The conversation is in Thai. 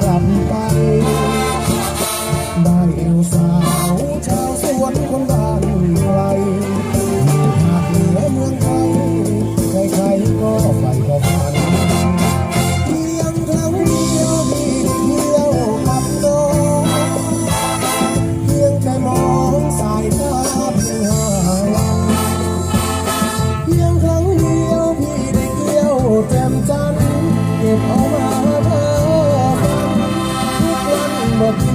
กลับไป ได้เอวสาวชาวสวนคนบ้านไกลอากเหนือเมืองไทยใครๆก็ไปก็ฝันเพียงครั้งเดียวมีเดียวกับน้อเพียงแต่มองสายตาเพียงหาวัเพียงครั้งเดียวพี่ได้เกี่ยวแจ่มจันเก็บเอา amor